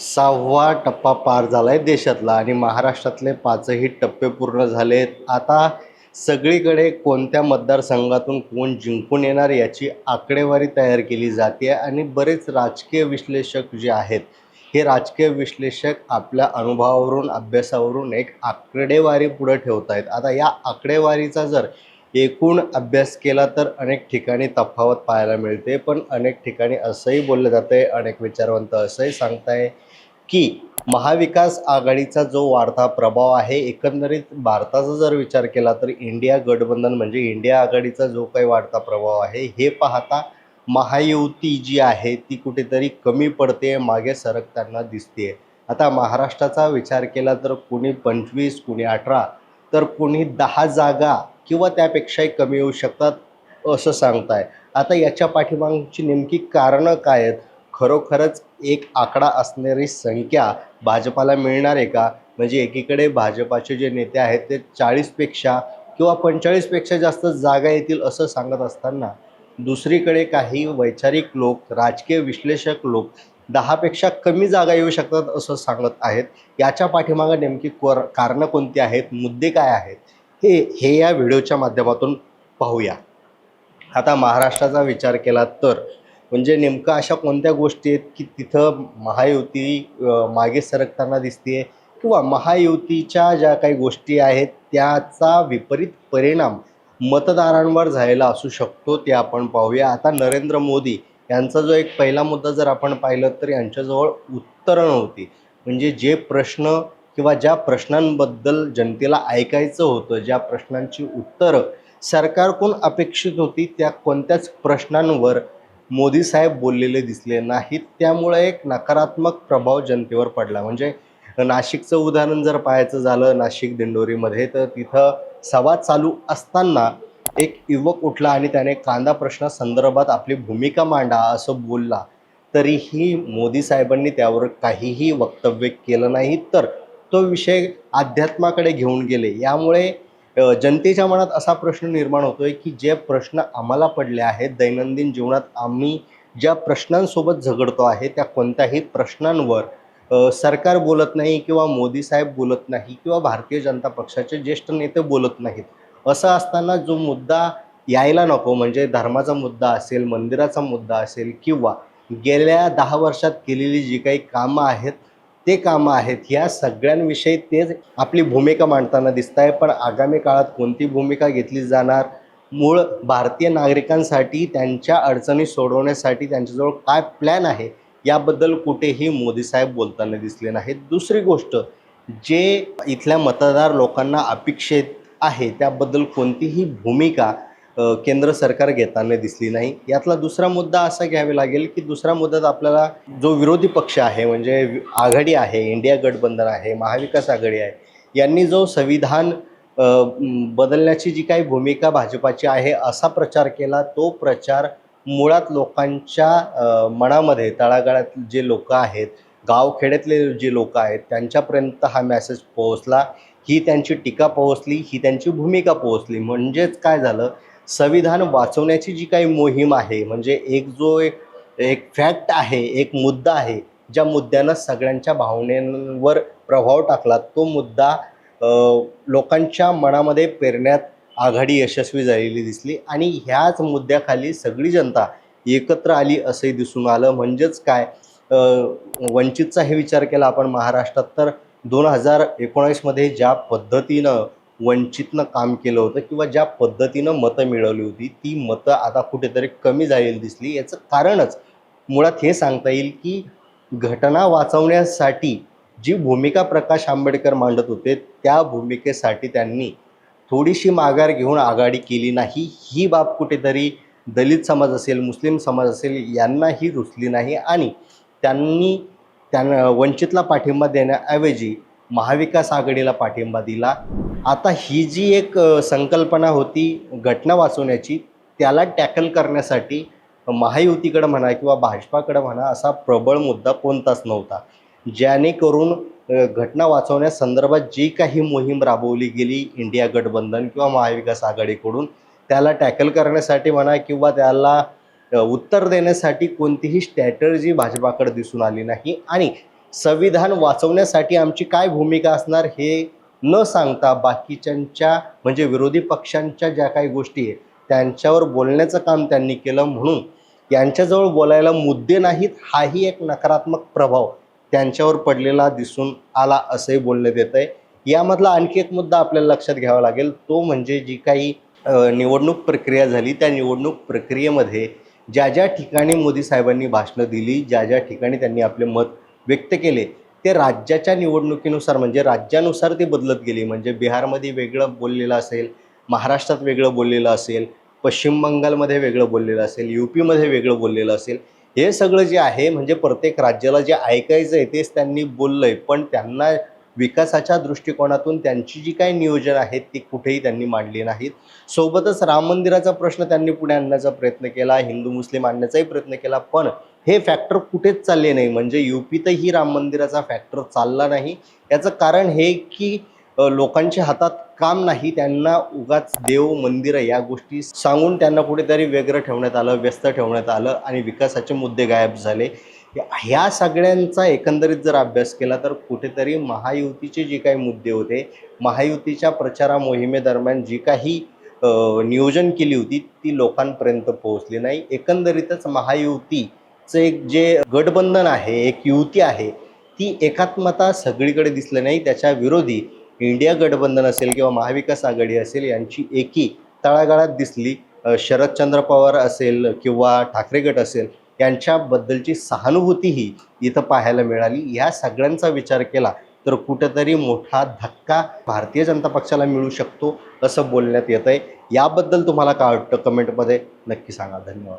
सहावा टप्पा पार झाला आहे देशातला आणि महाराष्ट्रातले पाचही टप्पे पूर्ण झालेत. आता सगळीकडे कोणत्या मतदारसंघातून कोण जिंकून येणार याची आकडेवारी तयार केली जाते आणि बरेच राजकीय विश्लेषक जे आहेत हे राजकीय विश्लेषक आपल्या अनुभवावरून अभ्यासावरून एक आकडेवारी पुढे ठेवत आहेत आता या आकडेवारीचा जर एकूण अभ्यास केला तर अनेक ठिकाणी तफावत पाहायला मिळते पण अनेक ठिकाणी असंही बोललं जातं आहे अनेक विचारवंत असंही सांगताय. की महाविकास आघाडीचा जो वाढता प्रभाव आहे एकंदरीत भारताचा जर विचार केला तर इंडिया गठबंधन म्हणजे इंडिया आघाडीचा जो काही वाढता प्रभाव आहे हे पाहता महायुती जी आहे ती कुठेतरी कमी पडते मागे सरकताना दिसते. आता महाराष्ट्राचा विचार केला तर कुणी पंचवीस कुणी अठरा तर कुणी दहा जागा किंवा त्यापेक्षाही कमी येऊ शकतात असं सांगताय. आता याच्या पाठीमागची नेमकी कारणं काय आहेत? खरोखरच एक आकडा असणारी संख्या भाजपाला मिळणार आहे का? म्हणजे एकीकडे भाजपाचे जे नेते आहेत ते चाळीसपेक्षा किंवा पंचेचाळीसपेक्षा जास्त जागा येतील असं सांगत असताना दुसरीकडे काही वैचारिक लोक राजकीय विश्लेषक लोक दहापेक्षा कमी जागा येऊ शकतात असं सांगत आहेत. याच्या पाठीमागं नेमकी कोर कारणं कोणती आहेत? मुद्दे काय आहेत? हे हे या व्हिडिओच्या माध्यमातून पाहूया. आता महाराष्ट्राचा विचार केला तर म्हणजे नेमकं अशा कोणत्या गोष्टी आहेत की तिथं महायुती मागे सरकताना दिसते किंवा महायुतीच्या ज्या काही गोष्टी आहेत त्याचा विपरीत परिणाम मतदारांवर झालेला असू शकतो ते आपण पाहूया. आता नरेंद्र मोदी यांचा जो एक पहिला मुद्दा जर आपण पाहिलं तर यांच्याजवळ उत्तरं नव्हती. म्हणजे जे प्रश्न किंवा ज्या प्रश्नांबद्दल जनतेला ऐकायचं होतं ज्या प्रश्नांची उत्तरं सरकारकडून अपेक्षित होती त्या कोणत्याच प्रश्नांवर मोदी साहेब बोललेले दिसले नाहीत. त्यामुळे एक नकारात्मक प्रभाव जनतेवर पडला. म्हणजे नाशिकचं उदाहरण जर पाहायचं झालं नाशिक दिंडोरीमध्ये तर तिथं सभा चालू असताना एक युवक उठला आणि त्याने कांदा प्रश्न संदर्भात आपली भूमिका मांडा असं बोलला. तरीही मोदी साहेबांनी त्यावर काहीही वक्तव्य केलं नाही तर तो विषय अध्यात्माकडे घेऊन गेले. यामुळे जनतेच्या मनात असा प्रश्न निर्माण होतोय की जे प्रश्न आम्हाला पडले आहेत दैनंदिन जीवनात आम्ही ज्या प्रश्नांसोबत झगडतो आहे त्या कोणत्याही प्रश्नांवर सरकार बोलत नाही किंवा मोदी साहेब बोलत नाही किंवा भारतीय जनता पक्षाचे ज्येष्ठ नेते बोलत नाहीत असं असताना जो मुद्दा यायला नको म्हणजे धर्माचा मुद्दा असेल मंदिराचा मुद्दा असेल किंवा गेल्या दहा वर्षात केलेली जी काही कामं आहेत ते कामं आहेत. ह्या सगळ्यांविषयी तेच आपली भूमिका मांडताना दिसत आहे पण आगामी काळात कोणती भूमिका घेतली जाणार? मूळ भारतीय नागरिकांसाठी त्यांच्या अडचणी सोडवण्यासाठी त्यांच्याजवळ काय प्लॅन आहे? याबद्दल कुठेही मोदी साहेब बोलताना दिसले नाहीत. दुसरी गोष्ट जे इथल्या मतदार लोकांना अपेक्षित आहे त्याबद्दल कोणतीही भूमिका केंद्र सरकार घेताना दिसली नाही. यातला दुसरा मुद्दा असा घ्यावा लागेल की दुसरा मुद्द्यात आपल्याला जो विरोधी पक्ष आहे म्हणजे आघाडी आहे इंडिया गठबंधन आहे महाविकास आघाडी आहे यांनी जो संविधान बदलण्याची जी काही भूमिका भाजपाची आहे असा प्रचार केला तो प्रचार मुळात लोकांच्या मनामध्ये तळागाळात जे लोक आहेत गावखेड्यातले जे लोक आहेत त्यांच्यापर्यंत हा मॅसेज पोहोचला. ही त्यांची टीका पोहोचली ही त्यांची भूमिका पोहोचली. म्हणजेच काय झालं? संविधान वाचवण्याची जी काही मोहीम आहे म्हणजे एक जो एक एक फॅक्ट आहे एक मुद्दा आहे ज्या मुद्द्यानं सगळ्यांच्या भावनेवर प्रभाव टाकला तो मुद्दा लोकांच्या मनामध्ये पेरण्यात आघाडी यशस्वी झालेली दिसली आणि ह्याच मुद्द्याखाली सगळी जनता एकत्र आली असंही दिसून आलं. म्हणजेच काय? वंचितचा हे विचार केला आपण महाराष्ट्रात तर दोन हजार एकोणावीसमध्ये ज्या पद्धतीनं वंचितनं काम केलं होतं किंवा ज्या पद्धतीनं मतं मिळवली होती ती मतं आता कुठेतरी कमी झालेली दिसली. याचं कारणच मुळात हे सांगता येईल की घटना वाचवण्यासाठी जी भूमिका प्रकाश आंबेडकर मांडत होते त्या भूमिकेसाठी त्यांनी थोडीशी माघार घेऊन आघाडी केली नाही. ही बाब कुठेतरी दलित समाज असेल मुस्लिम समाज असेल यांनाही रुचली नाही आणि त्यांनी त्यांना वंचितला पाठिंबा देण्याऐवजी महाविकास आघाडीला पाठिंबा दिला. आता ही जी एक संकल्पना होती घटना वाचवण्याची त्याला टॅकल करण्यासाठी महायुतीकडं म्हणा किंवा भाजपाकडं म्हणा असा प्रबळ मुद्दा कोणताच नव्हता. जेणेकरून अ, घटना वाचवण्यासंदर्भात जी काही मोहीम राबवली गेली इंडिया गठबंधन किंवा महाविकास आघाडीकडून त्याला टॅकल करण्यासाठी म्हणा किंवा त्याला उत्तर देण्यासाठी कोणतीही स्ट्रॅटर्जी भाजपाकडे दिसून आली नाही. आणि संविधान वाचवण्यासाठी आमची काय भूमिका असणार हे न सांगता बाकीच्यांच्या म्हणजे विरोधी पक्षांच्या ज्या काही गोष्टी आहेत त्यांच्यावर बोलण्याचं काम त्यांनी केलं म्हणून यांच्याजवळ बोलायला मुद्दे नाहीत हाही एक नकारात्मक प्रभाव त्यांच्यावर पडलेला दिसून आला असंही बोलण्यात येत आहे यामधला आणखी एक मुद्दा आपल्याला लक्षात घ्यावा लागेल तो म्हणजे जी काही निवडणूक प्रक्रिया झाली त्या निवडणूक प्रक्रियेमध्ये ज्या ज्या ठिकाणी मोदी साहेबांनी भाषणं दिली ज्या ज्या ठिकाणी त्यांनी आपले मत व्यक्त केले ते राज्याच्या निवडणुकीनुसार म्हणजे राज्यानुसार ती बदलत गेली. म्हणजे बिहारमध्ये वेगळं बोललेलं असेल महाराष्ट्रात वेगळं बोललेलं असेल पश्चिम बंगालमध्ये वेगळं बोललेलं असेल यू पीमध्ये वेगळं बोललेलं असेल. हे सगळं जे आहे म्हणजे प्रत्येक राज्याला जे ऐकायचं आहे तेच त्यांनी बोललं आहे पण त्यांना विकासाच्या दृष्टिकोनातून त्यांची जी काही नियोजन आहेत ती कुठेही त्यांनी मांडली नाहीत. सोबतच राम मंदिराचा प्रश्न त्यांनी पुढे आणण्याचा प्रयत्न केला हिंदू मुस्लिम आणण्याचाही प्रयत्न केला. पण हे फॅक्टर कुठेच चालले नाही. म्हणजे यू पीतही राम मंदिराचा फॅक्टर चालला नाही. याचं कारण हे की लोकांच्या हातात काम नाही. त्यांना उगाच देव मंदिरं या गोष्टी सांगून त्यांना कुठेतरी वेगळं ठेवण्यात आलं व्यस्त ठेवण्यात आलं आणि विकासाचे मुद्दे गायब झाले. ह्या सगळ्यांचा एकंदरीत जर अभ्यास केला तर कुठेतरी महायुतीचे जे काही मुद्दे होते महायुतीच्या प्रचारा मोहिमेदरम्यान जी काही नियोजन केली होती ती लोकांपर्यंत पोहोचली नाही. एकंदरीतच महायुती चं एक जे गठबंधन आहे एक युती आहे ती एकात्मता सगळीकडे दिसलं नाही. त्याच्या विरोधी इंडिया गठबंधन असेल किंवा महाविकास आघाडी असेल यांची एकी तळागाळात दिसली. शरदचंद्र पवार असेल किंवा ठाकरे गट असेल यांच्याबद्दलची सहानुभूतीही इथं पाहायला मिळाली. या सगळ्यांचा विचार केला तर कुठंतरी मोठा धक्का भारतीय जनता पक्षाला मिळू शकतो असं बोलण्यात येत आहे याबद्दल तुम्हाला काय वाटतं? कमेंटमध्ये नक्की सांगा. धन्यवाद.